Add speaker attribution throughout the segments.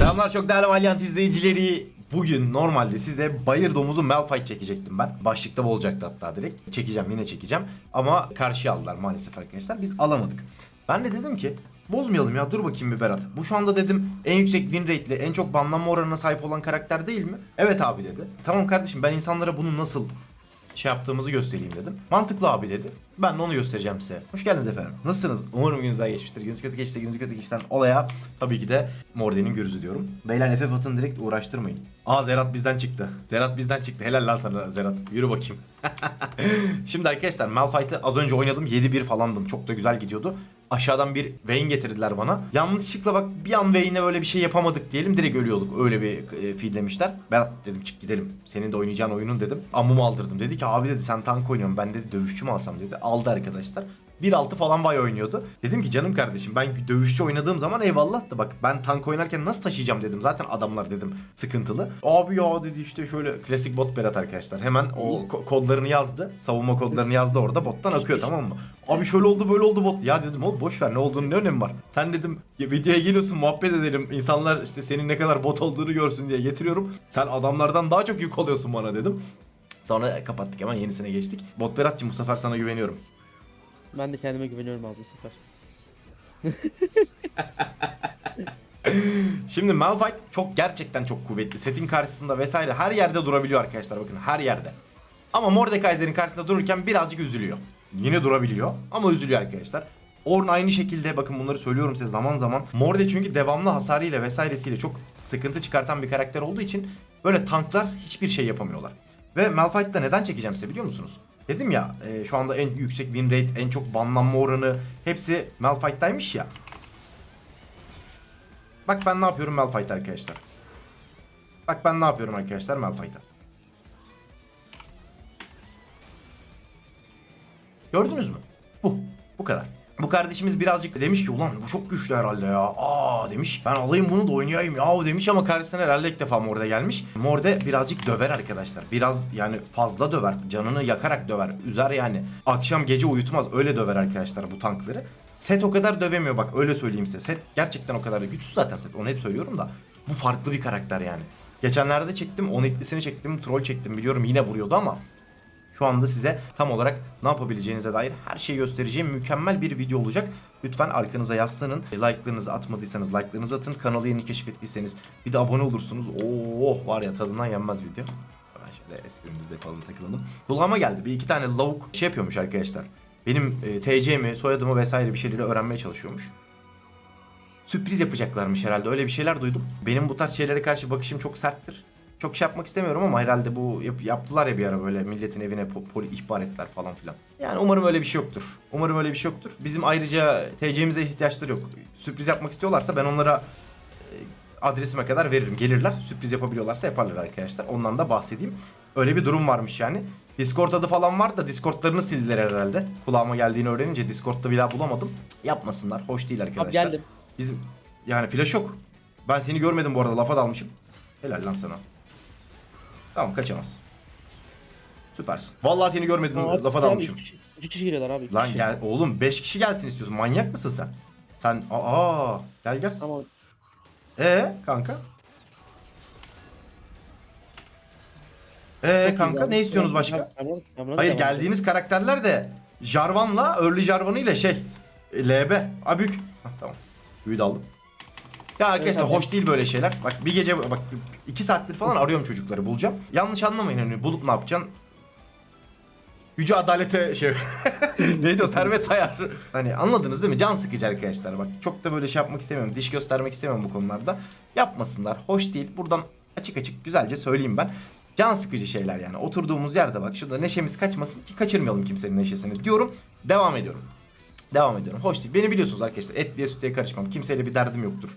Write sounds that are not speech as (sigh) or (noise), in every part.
Speaker 1: Selamlar çok değerli Valiant izleyicileri. Bugün normalde size bayır domuzu Malphite çekecektim ben. Başlıkta bu olacaktı hatta direkt. Çekeceğim yine çekeceğim. Ama karşıya aldılar maalesef arkadaşlar. Biz alamadık. Ben de dedim ki bozmayalım ya dur bakayım bir Berat. Bu şu anda dedim en yüksek win rate'li en çok banlanma oranına sahip olan karakter değil mi? Evet abi dedi. Tamam kardeşim ben insanlara bunu nasıl şey yaptığımızı göstereyim dedim. Mantıklı abi dedi. Ben de onu göstereceğim size. Hoş geldiniz efendim. Nasılsınız? Umarım gününüz güzel geçmiştir. Gününüz kötü geçti, gününüz kötü geçten olaya tabii ki de Morden'in görüzü diyorum. Beyler FF atın direkt uğraştırmayın. Aa Zerat bizden çıktı. Zerat bizden çıktı. Helal lan sana Zerat. Yürü bakayım. (laughs) Şimdi arkadaşlar Malphite'ı az önce oynadım. 7-1 falandım. Çok da güzel gidiyordu. Aşağıdan bir Vayne getirdiler bana. Yanlışlıkla bak bir an Vayne'e böyle bir şey yapamadık diyelim. Direkt ölüyorduk. Öyle bir e, feedlemişler. Berat dedim çık gidelim. Senin de oynayacağın oyunun dedim. Ammumu aldırdım. Dedi ki abi dedi sen tank oynuyorsun. Ben dedi dövüşçü mü alsam dedi. Aldı arkadaşlar. 1.6 falan vay oynuyordu. Dedim ki canım kardeşim ben dövüşçü oynadığım zaman eyvallah da bak ben tank oynarken nasıl taşıyacağım dedim. Zaten adamlar dedim sıkıntılı. Abi ya dedi işte şöyle klasik bot Berat arkadaşlar. Hemen o ko- kodlarını yazdı. Savunma kodlarını yazdı orada bottan akıyor tamam mı? Abi şöyle oldu böyle oldu bot. Ya dedim oğlum boş ver ne olduğunu ne önemi var. Sen dedim ya videoya geliyorsun muhabbet edelim. İnsanlar işte senin ne kadar bot olduğunu görsün diye getiriyorum. Sen adamlardan daha çok yük oluyorsun bana dedim. Sonra kapattık hemen yenisine geçtik. Bot Berat'cığım bu sefer sana güveniyorum.
Speaker 2: Ben de kendime güveniyorum abi bu sefer. (laughs)
Speaker 1: Şimdi Malphite çok gerçekten çok kuvvetli. Setin karşısında vesaire her yerde durabiliyor arkadaşlar bakın her yerde. Ama Mordekaiser'in karşısında dururken birazcık üzülüyor. Yine durabiliyor ama üzülüyor arkadaşlar. Orn aynı şekilde bakın bunları söylüyorum size zaman zaman. Morde çünkü devamlı hasarıyla vesairesiyle çok sıkıntı çıkartan bir karakter olduğu için böyle tanklar hiçbir şey yapamıyorlar. Ve Malphite'da neden çekeceğim size biliyor musunuz? Dedim ya e, şu anda en yüksek win rate, en çok banlanma oranı hepsi Malphite'daymış ya. Bak ben ne yapıyorum Malphite arkadaşlar. Bak ben ne yapıyorum arkadaşlar Malphite'a. Gördünüz mü? Bu. Bu kadar. Bu kardeşimiz birazcık demiş ki ulan bu çok güçlü herhalde ya. Aa demiş. Ben alayım bunu da oynayayım ya demiş ama karşısına herhalde ilk defa Morde gelmiş. Morde birazcık döver arkadaşlar. Biraz yani fazla döver. Canını yakarak döver. Üzer yani. Akşam gece uyutmaz. Öyle döver arkadaşlar bu tankları. Set o kadar dövemiyor bak öyle söyleyeyim size. Set gerçekten o kadar güçsüz zaten set. Onu hep söylüyorum da. Bu farklı bir karakter yani. Geçenlerde çektim. Onitlisini çektim. Troll çektim biliyorum yine vuruyordu ama şu anda size tam olarak ne yapabileceğinize dair her şeyi göstereceğim mükemmel bir video olacak. Lütfen arkanıza yaslanın. Like'larınızı atmadıysanız like'larınızı atın. Kanalı yeni keşfettiyseniz bir de abone olursunuz. Oh var ya tadından yenmez video. Hemen şöyle esprimizde yapalım takılalım. Kulağıma geldi. Bir iki tane lavuk şey yapıyormuş arkadaşlar. Benim e, TC'mi, soyadımı vesaire bir şeyleri öğrenmeye çalışıyormuş. Sürpriz yapacaklarmış herhalde. Öyle bir şeyler duydum. Benim bu tarz şeylere karşı bakışım çok serttir. Çok şey yapmak istemiyorum ama herhalde bu yap- yaptılar ya bir ara böyle milletin evine po- poli ihbar ettiler falan filan. Yani umarım öyle bir şey yoktur. Umarım öyle bir şey yoktur. Bizim ayrıca TC'mize ihtiyaçları yok. Sürpriz yapmak istiyorlarsa ben onlara e, adresime kadar veririm. Gelirler. Sürpriz yapabiliyorlarsa yaparlar arkadaşlar. Ondan da bahsedeyim. Öyle bir durum varmış yani. Discord adı falan var da Discord'larını sildiler herhalde. Kulağıma geldiğini öğrenince Discord'da bir daha bulamadım. Cık, Yapmasınlar. Hoş değil arkadaşlar.
Speaker 2: Abi geldim.
Speaker 1: Bizim yani flash yok. Ben seni görmedim bu arada lafa dalmışım. Helal lan sana. Tamam kaçamaz. Süpersin. Vallahi seni görmedim
Speaker 2: Aa,
Speaker 1: lafa dalmışım.
Speaker 2: iki İki kişi geliyorlar abi. iki
Speaker 1: Lan
Speaker 2: kişi.
Speaker 1: gel oğlum 5 kişi gelsin istiyorsun. Manyak mısın sen? Sen aa gel gel.
Speaker 2: Ama
Speaker 1: Ee kanka? Ee
Speaker 2: çok
Speaker 1: kanka
Speaker 2: güzel.
Speaker 1: ne istiyorsunuz başka? Hayır geldiğiniz karakterler de Jarvan'la Early Jarvan'ı ile şey LB. Hah, tamam. Büyü de aldım. Ya arkadaşlar
Speaker 2: Evet,
Speaker 1: hoş değil böyle şeyler. Bak bir gece bak iki saattir falan arıyorum çocukları bulacağım. Yanlış anlamayın hani bulup ne yapacaksın? Yüce adalete şey (laughs) neydi o servet sayar. Hani anladınız değil mi? Can sıkıcı arkadaşlar bak. Çok da böyle şey yapmak istemiyorum. Diş göstermek istemiyorum bu konularda. Yapmasınlar. Hoş değil. Buradan açık açık güzelce söyleyeyim ben. Can sıkıcı şeyler yani. Oturduğumuz yerde bak şurada neşemiz kaçmasın ki kaçırmayalım kimsenin neşesini diyorum. Devam ediyorum. Devam ediyorum. Hoş değil. Beni biliyorsunuz arkadaşlar. Etliye sütlüye karışmam. Kimseyle bir derdim yoktur.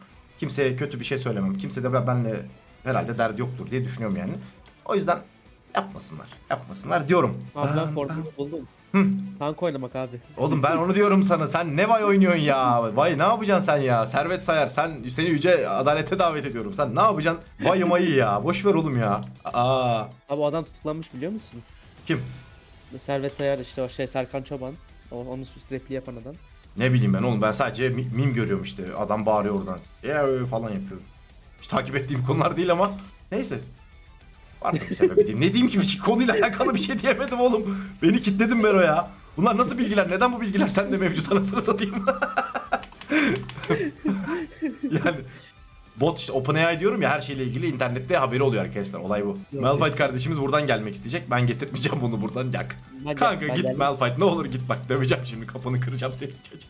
Speaker 1: Kimseye kötü bir şey söylemem. Kimse de ben- benle herhalde derdi yoktur diye düşünüyorum yani. O yüzden yapmasınlar. Yapmasınlar diyorum.
Speaker 2: Abi ben
Speaker 1: Bam,
Speaker 2: formülü buldum.
Speaker 1: Hı.
Speaker 2: Tank oynamak abi.
Speaker 1: Oğlum ben onu diyorum sana. Sen ne vay oynuyorsun ya? Vay ne yapacaksın sen ya? Servet sayar. Sen seni yüce adalete davet ediyorum. Sen ne yapacaksın? Vay mayı ya. Boş ver oğlum ya. Aa.
Speaker 2: Abi adam tutuklanmış biliyor musun?
Speaker 1: Kim?
Speaker 2: Servet Sayar işte o şey Serkan Çoban. O, onun repliği yapan adam.
Speaker 1: Ne bileyim ben oğlum. Ben sadece mi- mim görüyorum işte. Adam bağırıyor oradan. Ya falan yapıyor. Hiç takip ettiğim konular değil ama. Neyse. Vardır bir sebebi diyeyim. Ne diyeyim ki bir konuyla alakalı bir şey diyemedim oğlum. Beni kitledin Bero ya. Bunlar nasıl bilgiler? Neden bu bilgiler sende mevcut anasını satayım? (laughs) yani bot işte OpenAI diyorum ya her şeyle ilgili internette haberi oluyor arkadaşlar. Olay bu.
Speaker 2: Yok,
Speaker 1: Malphite kardeşimiz buradan gelmek isteyecek. Ben getirtmeyeceğim bunu buradan yak.
Speaker 2: Ben
Speaker 1: Kanka
Speaker 2: ben
Speaker 1: git
Speaker 2: geldim.
Speaker 1: Malphite ne olur git bak döveceğim şimdi kafanı kıracağım senin çocuk.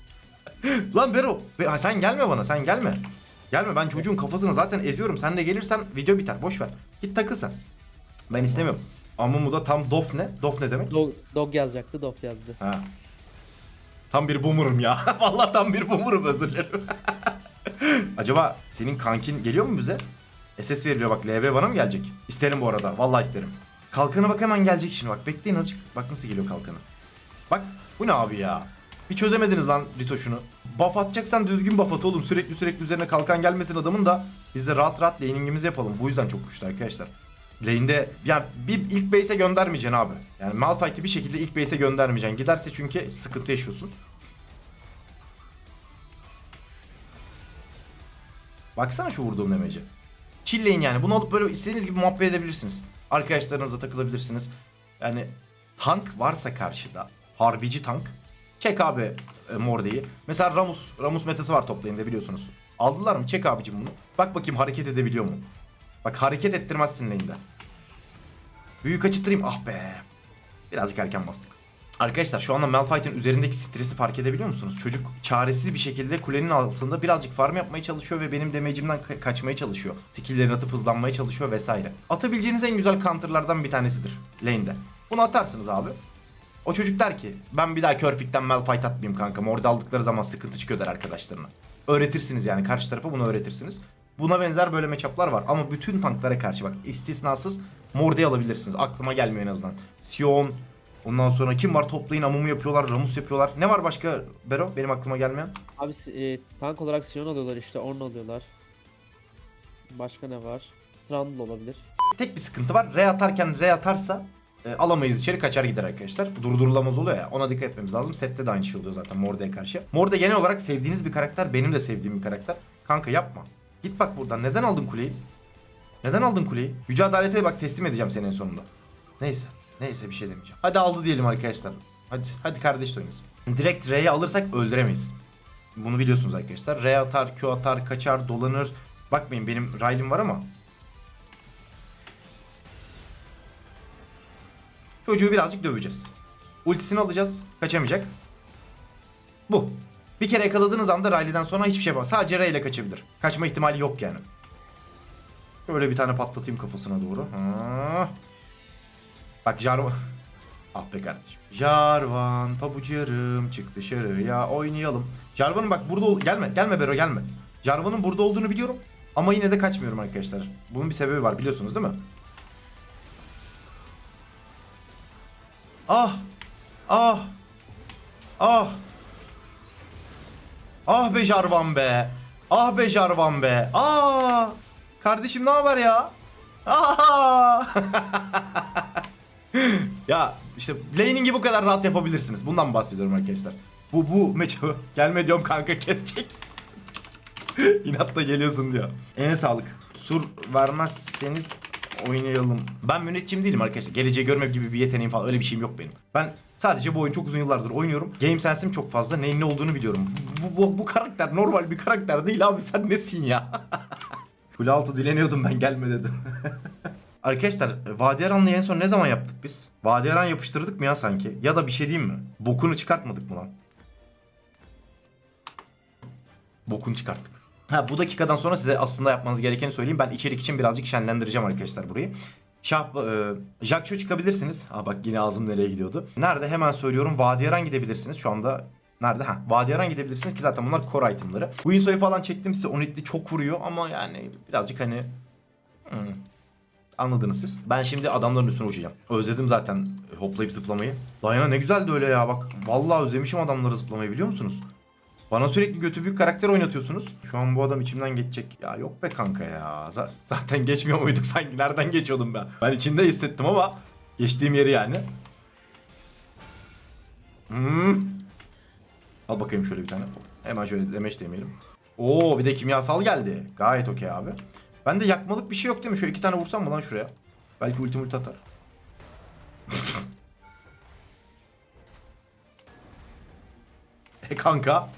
Speaker 1: (laughs) Lan Bero ha, sen gelme bana sen gelme. Gelme ben çocuğun kafasını zaten eziyorum. Sen de gelirsen video biter boş ver. Git takıl sen. Ben istemiyorum. Amumu'da tam dof ne? Dof ne demek?
Speaker 2: Dog, dog yazacaktı, dog yazdı.
Speaker 1: Ha. Tam bir boomer'ım ya. (laughs) Vallahi tam bir boomer'ım özür dilerim. (laughs) (gasps) Acaba senin kankin geliyor mu bize? SS veriliyor bak LB bana mı gelecek? İsterim bu arada. Vallahi isterim. Kalkanı bak hemen gelecek şimdi bak. Bekleyin azıcık. Bak nasıl geliyor kalkanı. Bak bu ne abi ya? Bir çözemediniz lan Rito şunu. Buff atacaksan düzgün buff at oğlum. Sürekli sürekli üzerine kalkan gelmesin adamın da biz de rahat rahat laningimizi yapalım. Bu yüzden çok güçlü arkadaşlar. Lane'de yani bir ilk base'e göndermeyeceksin abi. Yani Malphite'i bir şekilde ilk base'e göndermeyeceksin. Giderse çünkü sıkıntı yaşıyorsun. Baksana şu vurduğum demeci. Chill'leyin yani. Bunu alıp böyle istediğiniz gibi muhabbet edebilirsiniz. Arkadaşlarınızla takılabilirsiniz. Yani tank varsa karşıda. Harbici tank. Çek abi e, Morde'yi. Mesela Ramus. Ramus metası var top lane'de biliyorsunuz. Aldılar mı? Çek abicim bunu. Bak bakayım hareket edebiliyor mu? Bak hareket ettirmezsin lane'de. Büyük açıtırayım. Ah be. Birazcık erken bastık. Arkadaşlar şu anda Malphite'in üzerindeki stresi fark edebiliyor musunuz? Çocuk çaresiz bir şekilde kulenin altında birazcık farm yapmaya çalışıyor ve benim damage'imden ka- kaçmaya çalışıyor. Skill'lerini atıp hızlanmaya çalışıyor vesaire. Atabileceğiniz en güzel counter'lardan bir tanesidir lane'de. Bunu atarsınız abi. O çocuk der ki ben bir daha körpikten Malphite atmayayım kanka. Morde aldıkları zaman sıkıntı çıkıyor der arkadaşlarına. Öğretirsiniz yani karşı tarafa bunu öğretirsiniz. Buna benzer böyle matchup'lar var ama bütün tanklara karşı bak istisnasız Morde'yi alabilirsiniz. Aklıma gelmiyor en azından. Sion, ondan sonra kim var toplayın amumu yapıyorlar, Ramus yapıyorlar. Ne var başka Bero benim aklıma gelmeyen?
Speaker 2: Abi e, tank olarak Sion alıyorlar işte, Ornn alıyorlar. Başka ne var? Trundle olabilir.
Speaker 1: Tek bir sıkıntı var. R atarken R atarsa e, alamayız içeri kaçar gider arkadaşlar. Durdurulamaz oluyor ya. Ona dikkat etmemiz lazım. Sette de aynı şey oluyor zaten Morde'ye karşı. Morde genel olarak sevdiğiniz bir karakter. Benim de sevdiğim bir karakter. Kanka yapma. Git bak buradan. Neden aldın kuleyi? Neden aldın kuleyi? Yüce Adalet'e bak teslim edeceğim seni en sonunda. Neyse. Neyse bir şey demeyeceğim. Hadi aldı diyelim arkadaşlar. Hadi hadi kardeş oynasın. Direkt R'yi alırsak öldüremeyiz. Bunu biliyorsunuz arkadaşlar. R atar, Q atar, kaçar, dolanır. Bakmayın benim Riley'm var ama Çocuğu birazcık döveceğiz. Ultisini alacağız. Kaçamayacak. Bu. Bir kere yakaladığınız anda Riley'den sonra hiçbir şey yapamaz. Sadece Ray ile kaçabilir. Kaçma ihtimali yok yani. Şöyle bir tane patlatayım kafasına doğru. Ha. Bak Jarvan. (laughs) ah be kardeşim. Jarvan pabucarım çık dışarıya oynayalım. Jarvan'ın bak burada ol- gelme gelme Bero gelme. Jarvan'ın burada olduğunu biliyorum. Ama yine de kaçmıyorum arkadaşlar. Bunun bir sebebi var biliyorsunuz değil mi? Ah! Ah! Ah! Ah be Jarvan be! Ah be Jarvan be! Ah! Kardeşim ne haber ya? Ah! (laughs) ya işte laning'i bu kadar rahat yapabilirsiniz. Bundan bahsediyorum arkadaşlar. Bu bu match'ı gelme diyorum kanka kesecek. (laughs) İnatla geliyorsun diyor. Eline sağlık. Sur vermezseniz oynayalım. Ben müneccim değilim arkadaşlar. Geleceği görme gibi bir yeteneğim falan öyle bir şeyim yok benim. Ben sadece bu oyunu çok uzun yıllardır oynuyorum. Game sense'im çok fazla. Neyin ne olduğunu biliyorum. Bu, bu, bu karakter normal bir karakter değil abi sen nesin ya? (laughs) Kule altı dileniyordum ben gelme dedim. (laughs) Arkadaşlar Vadiyaran'la en son ne zaman yaptık biz? Vadiyaran yapıştırdık mı ya sanki? Ya da bir şey diyeyim mi? Bokunu çıkartmadık mı lan? Bokunu çıkarttık. Ha bu dakikadan sonra size aslında yapmanız gerekeni söyleyeyim. Ben içerik için birazcık şenlendireceğim arkadaşlar burayı. Şah, e, Jackcho çıkabilirsiniz. Ha bak yine ağzım nereye gidiyordu. Nerede hemen söylüyorum. Vadiyaran gidebilirsiniz. Şu anda Nerede? Ha, Vadiyaran gidebilirsiniz ki zaten bunlar core itemları. Winso'yu falan çektim size. Onitli çok vuruyor ama yani birazcık hani... hmm, Anladınız siz. Ben şimdi adamların üstüne uçacağım. Özledim zaten hoplayıp zıplamayı. Dayana ne güzeldi öyle ya bak. Vallahi özlemişim adamları zıplamayı biliyor musunuz? Bana sürekli götü büyük karakter oynatıyorsunuz. Şu an bu adam içimden geçecek. Ya yok be kanka ya. Z- zaten geçmiyor muyduk sanki? Nereden geçiyordum ben? Ben içinde hissettim ama geçtiğim yeri yani. Hmm. Al bakayım şöyle bir tane. Hemen şöyle demeç demeyelim. Oo bir de kimyasal geldi. Gayet okey abi. Bende yakmalık bir şey yok değil mi? Şöyle iki tane vursam mı lan şuraya? Belki ultim ulti atar. (laughs) e kanka.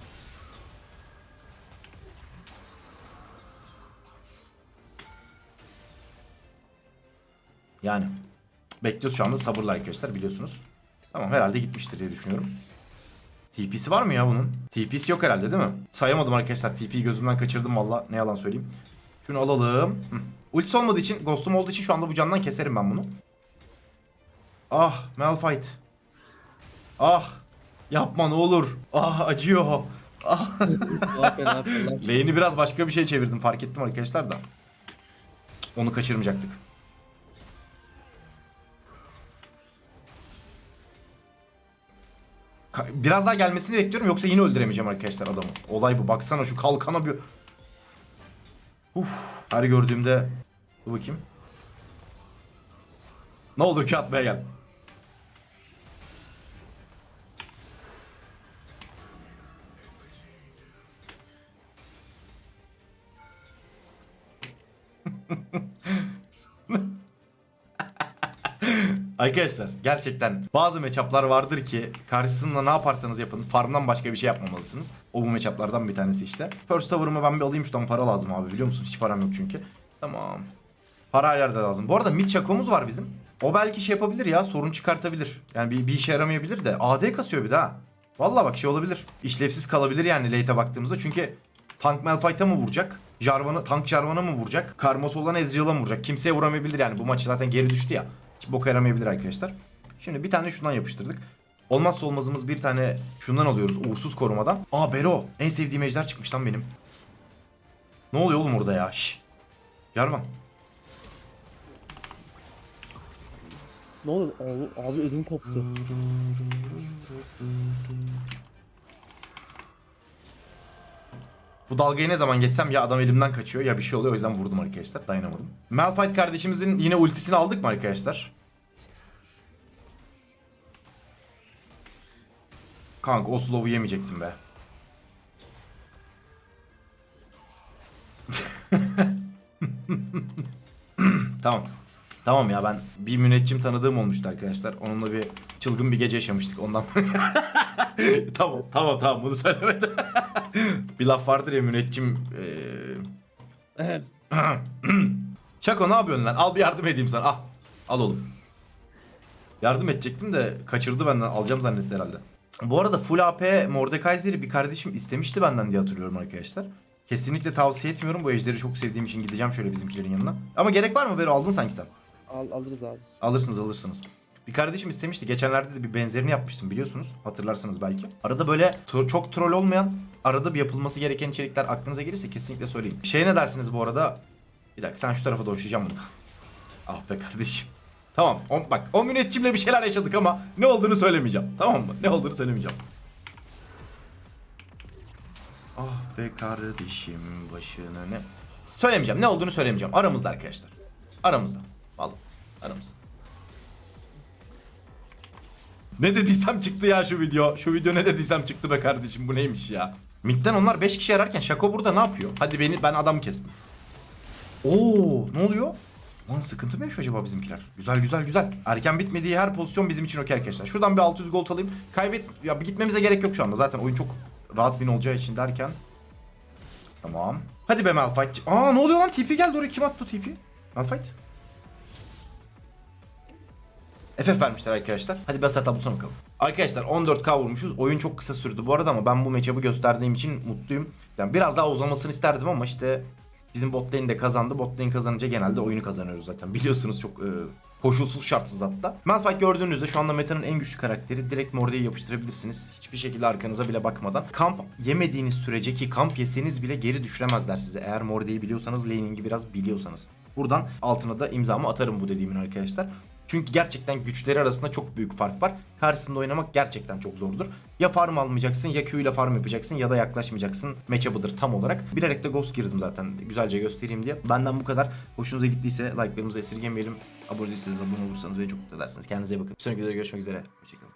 Speaker 1: Yani. Bekliyoruz şu anda sabırla arkadaşlar biliyorsunuz. Tamam herhalde gitmiştir diye düşünüyorum. TP'si var mı ya bunun? TP'si yok herhalde değil mi? Sayamadım arkadaşlar. TP'yi gözümden kaçırdım valla. Ne yalan söyleyeyim. Şunu alalım. Hı. Ultisi olmadığı için, ghost'um olduğu için şu anda bu candan keserim ben bunu. Ah, Malphite. Ah. Yapma ne olur. Ah acıyor. Ah. (laughs) Lane'i biraz başka bir şey çevirdim fark ettim arkadaşlar da. Onu kaçırmayacaktık. Ka- Biraz daha gelmesini bekliyorum yoksa yine öldüremeyeceğim arkadaşlar adamı. Olay bu. Baksana şu kalkana bir... Uf, her gördüğümde... Dur bakayım. Ne olur ki atmaya gel. (laughs) Arkadaşlar gerçekten bazı matchup'lar vardır ki karşısında ne yaparsanız yapın farmdan başka bir şey yapmamalısınız. O bu matchup'lardan bir tanesi işte. First tower'ımı ben bir alayım şuradan para lazım abi biliyor musun? Hiç param yok çünkü. Tamam. Para her yerde lazım. Bu arada mid çakomuz var bizim. O belki şey yapabilir ya sorun çıkartabilir. Yani bir, bir işe yaramayabilir de. AD kasıyor bir daha. Valla bak şey olabilir. İşlevsiz kalabilir yani late'e baktığımızda. Çünkü tank Malphite'a mı vuracak? Jarvan'a, tank Jarvan'a mı vuracak? Karmos olan Ezreal'a mı vuracak? Kimseye vuramayabilir yani. Bu maçı zaten geri düştü ya. Hiç boka yaramayabilir arkadaşlar. Şimdi bir tane şundan yapıştırdık. Olmazsa olmazımız bir tane şundan alıyoruz uğursuz korumadan. Aa Bero. En sevdiğim ejder çıkmış lan benim. Ne oluyor oğlum orada ya? Şş. Jarvan.
Speaker 2: Ne oldu? Abi, abi ödüm koptu.
Speaker 1: Bu dalgayı ne zaman geçsem ya adam elimden kaçıyor ya bir şey oluyor o yüzden vurdum arkadaşlar dayanamadım. Malphite kardeşimizin yine ultisini aldık mı arkadaşlar? Kanka o slow'u yemeyecektim be. (laughs) tamam. Tamam ya ben bir müneccim tanıdığım olmuştu arkadaşlar. Onunla bir çılgın bir gece yaşamıştık ondan. (laughs) tamam tamam tamam bunu söylemedim. Bir laf vardır ya müneccim eee (clears throat) Şako ne yapıyorsun lan? Al bir yardım edeyim sana. Al. Al oğlum. Yardım edecektim de kaçırdı benden. Alacağım zannetti herhalde. Bu arada full AP Mordekaiser'i bir kardeşim istemişti benden diye hatırlıyorum arkadaşlar. Kesinlikle tavsiye etmiyorum. Bu ejderi çok sevdiğim için gideceğim şöyle bizimkilerin yanına. Ama gerek var mı Bero? Aldın sanki sen.
Speaker 2: Al, alırız abi.
Speaker 1: Alırsınız alırsınız. Bir kardeşim istemişti. Geçenlerde de bir benzerini yapmıştım biliyorsunuz. Hatırlarsınız belki. Arada böyle tro- çok troll olmayan, arada bir yapılması gereken içerikler aklınıza gelirse kesinlikle söyleyin. Şey ne dersiniz bu arada? Bir dakika sen şu tarafa doşlayacağım bunu. Ah be kardeşim. Tamam o, bak o müneccimle bir şeyler yaşadık ama ne olduğunu söylemeyeceğim. Tamam mı? Ne olduğunu söylemeyeceğim. Ah be kardeşim başını ne... Söylemeyeceğim. Ne olduğunu söylemeyeceğim. Aramızda arkadaşlar. Aramızda. Vallahi aramızda. Ne dediysem çıktı ya şu video. Şu video ne dediysem çıktı be kardeşim. Bu neymiş ya? Mid'den onlar 5 kişi ararken Şako burada ne yapıyor? Hadi beni ben adam kestim. Oo, ne oluyor? Lan sıkıntı mı yaşıyor acaba bizimkiler? Güzel güzel güzel. Erken bitmediği her pozisyon bizim için okey arkadaşlar. Şuradan bir 600 gol alayım. Kaybet ya gitmemize gerek yok şu anda. Zaten oyun çok rahat win olacağı için derken. Tamam. Hadi be Malphite. Aa ne oluyor lan? TP geldi oraya. Kim attı TP? Malphite. FF vermişler arkadaşlar. Hadi bir hasar tablosuna bakalım. Arkadaşlar 14k vurmuşuz. Oyun çok kısa sürdü bu arada ama ben bu matchup'ı gösterdiğim için mutluyum. Yani biraz daha uzamasını isterdim ama işte bizim bot lane de kazandı. Bot lane kazanınca genelde oyunu kazanıyoruz zaten. Biliyorsunuz çok e, koşulsuz şartsız hatta. Malphite gördüğünüzde şu anda metanın en güçlü karakteri. Direkt Morde'yi yapıştırabilirsiniz. Hiçbir şekilde arkanıza bile bakmadan. Kamp yemediğiniz sürece ki kamp yeseniz bile geri düşüremezler size. Eğer Morde'yi biliyorsanız laning'i biraz biliyorsanız. Buradan altına da imzamı atarım bu dediğimin arkadaşlar. Çünkü gerçekten güçleri arasında çok büyük fark var. Karşısında oynamak gerçekten çok zordur. Ya farm almayacaksın ya Q ile farm yapacaksın ya da yaklaşmayacaksın. Matchup'ıdır tam olarak. Bilerek de Ghost girdim zaten güzelce göstereyim diye. Benden bu kadar. Hoşunuza gittiyse like'larımızı esirgemeyelim. Abone değilseniz abone olursanız beni çok mutlu edersiniz. Kendinize iyi bakın. Bir sonraki videoda görüşmek üzere. Hoşçakalın.